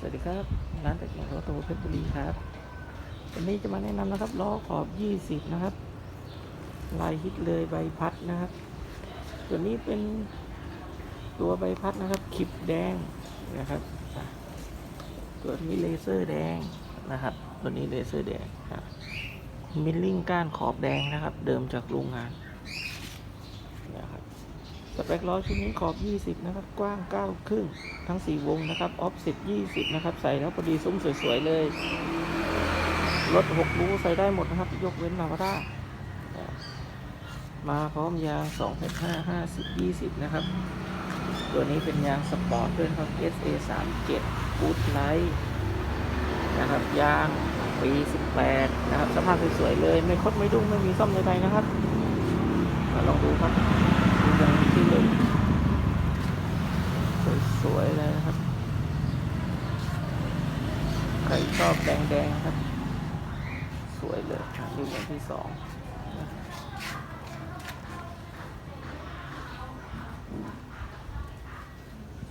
สวัสดีครับ ร้านแต่งรถโตเพชรบุรีครับ วันนี้จะมาแนะนำนะครับล้อขอบ 20 นะครับ ลายฮิตเลยใบพัดนะครับ ตัวนี้เป็นตัวใบพัดนะครับคลิปแดงนะครับ ตัวนี้เลเซอร์แดงนะครับ ตัวนี้เลเซอร์แดงครับมิลลิ่งก้านขอบแดงนะครับ เดิมจากโรงงาน สเปคล้อชุดนี้ขอบ 20 นะครับ กว้าง 9 ครึ่ง ทั้ง 4 วงนะครับ ออฟสิบ20 นะครับ ใส่แล้วพอดีซุ้มสวย ๆ เลย รถ6รูใส่ได้หมดนะครับ ยกเว้นลาวาด้ามาพร้อมยาง 265 50 20 นะครับ ตัวนี้เป็นยางสปอร์ตด้วยครับ SA 37 Good Light นะครับ ยางปี 18 นะครับ สภาพสวย ๆ เลย ไม่คดไม่ดุ้งไม่มีซ่อมใดๆนะครับ มาลองดูครับ ดูยางที่หนึ่งส วยเลยนะครับ ใครชอบแดงๆครับ สวยเลยนี่อย่างที่สอง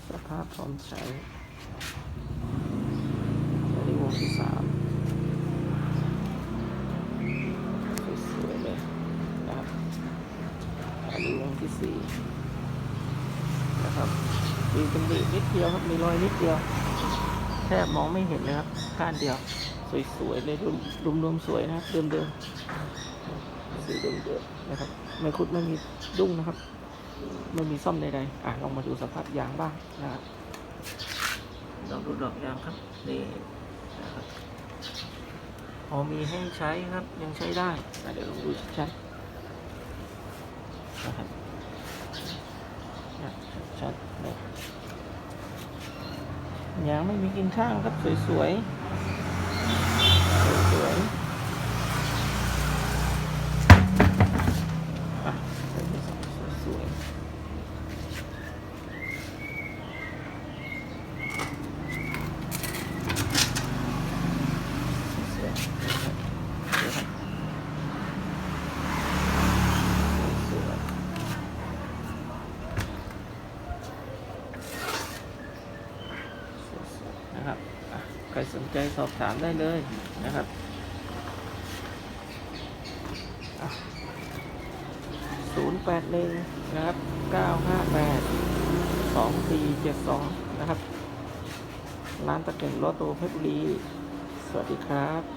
สภาพพร้อมใช้อันนี้วงที่สามสวยเลยนะครับอันนี้วงที่สี่นะครับ มีตำหนินิดเดียวครับ มีรอยนิดเดียว แทบมองไม่เห็นเลยครับก้านเดียว สวยๆเลยรวมรวมๆสวยนะครับ เดิมๆสีเดิมๆนะครับ ไม่คุดไม่มีดุ้งนะครับ ไม่มีซ่อมใดๆอะลองมาดูสภาพยางบ้างนะครับลองดูดอกยางครับนี่นะครับพอมีให้ใช้ครับยังใช้ได้เดี๋ยวลองดูชัดๆนะครับ ชัดเลยยังไม่มีกินข้างครับสวยๆ สวยๆอะใส่ไปสองสวยๆสวยๆนะครับเดี๋ยวครับสวยๆ นะครับใครสนใจสอบถามได้เลยนะครับศูนย์แปดหนึ่งนะครับเก้าห้าแปดสองสี่เจ็ดสองนะครับร้านตะเก่งรถโตเพชรบุรี สวัสดีครับ